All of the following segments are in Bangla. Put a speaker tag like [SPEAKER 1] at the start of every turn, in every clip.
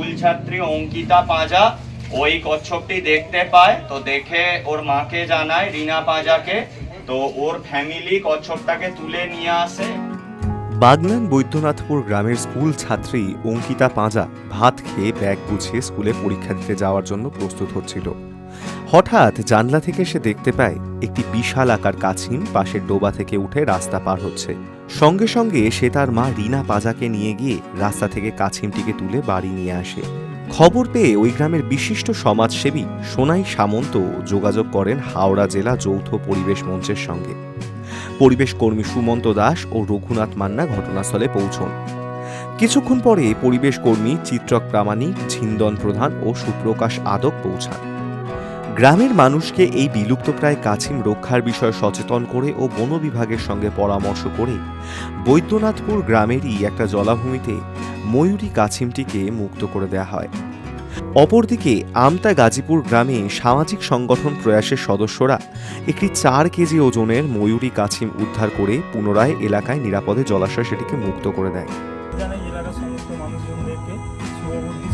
[SPEAKER 1] স্কুল ছাত্রী অঙ্কিতা পাঁজা, ওই কচ্ছপটি দেখতে পায়। তো দেখে ওর মাকে জানায়, রিনা পাঁজাকে। তো ওর ফ্যামিলি কচ্ছপটাকে তুলে নিয়ে আসে।
[SPEAKER 2] বাগনান বৈদ্যনাথপুর গ্রামের স্কুল ছাত্রী অঙ্কিতা পাঁজা ভাত খেয়ে ব্যাগ গুছিয়ে স্কুলে পরীক্ষা দিতে যাওয়ার জন্য প্রস্তুত হচ্ছিল। হঠাৎ জানলা থেকে সে দেখতে পায় একটি বিশাল আকার কাছিম পাশের ডোবা থেকে উঠে রাস্তা পার হচ্ছে। সঙ্গে সঙ্গে সে তার মা রিনা পাজাকে নিয়ে গিয়ে রাস্তা থেকে কাছিমটিকে তুলে বাড়ি নিয়ে আসে। খবর পেয়ে ওই গ্রামের বিশিষ্ট সমাজসেবী সোনাই সামন্ত যোগাযোগ করেন হাওড়া জেলা যৌথ পরিবেশ মঞ্চের সঙ্গে। পরিবেশ কর্মী সুমন্ত দাস ও রঘুনাথ মান্না ঘটনাস্থলে পৌঁছন। কিছুক্ষণ পরে পরিবেশ কর্মী চিত্রক প্রামাণিক, ছিন্দন প্রধান ও সুপ্রকাশ আদক পৌঁছান। গ্রামের মানুষকে এই বিলুপ্তপ্রায় কাছিম রক্ষার বিষয়ে সচেতন করে ও বন বিভাগের সঙ্গে পরামর্শ করে বৈদ্যনাথপুর গ্রামেরই একটা জলাভূমিতে ময়ূরী কাছিমটিকে মুক্ত করে দেয়া হয়। অপরদিকে আমতা গাজীপুর গ্রামে সামাজিক সংগঠন প্রয়াসের সদস্যরা একটি চার কেজি ওজনের ময়ূরী কাছিম উদ্ধার করে পুনরায় এলাকায় নিরাপদে জলাশয় সেটিকে মুক্ত করে দেয়।
[SPEAKER 3] এলাকার সমস্ত মানুষজনদেরকে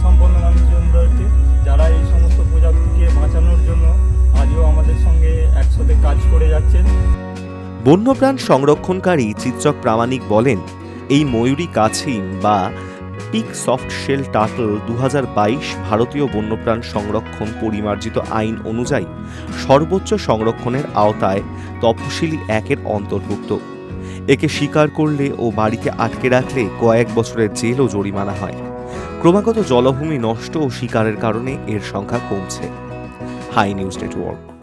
[SPEAKER 3] সম্পন্ন মানুষজনদেরকে
[SPEAKER 2] বন্যপ্রাণ সংরক্ষণকারী চিত্রক প্রামাণিক বলেন, এই ময়ূরী কাছিম বা পিক সফট শেল টাটল দু হাজার বাইশ ভারতীয় বন্যপ্রাণ সংরক্ষণ পরিমার্জিত আইন অনুযায়ী সর্বোচ্চ সংরক্ষণের আওতায় তফসিলি একের অন্তর্ভুক্ত। একে শিকার করলে ও বাড়িতে আটকে রাখলে কয়েক বছরের জেল ও জরিমানা হয়। ক্রমাগত জলভূমি নষ্ট ও শিকারের কারণে এর সংখ্যা কমছে। Hi news network.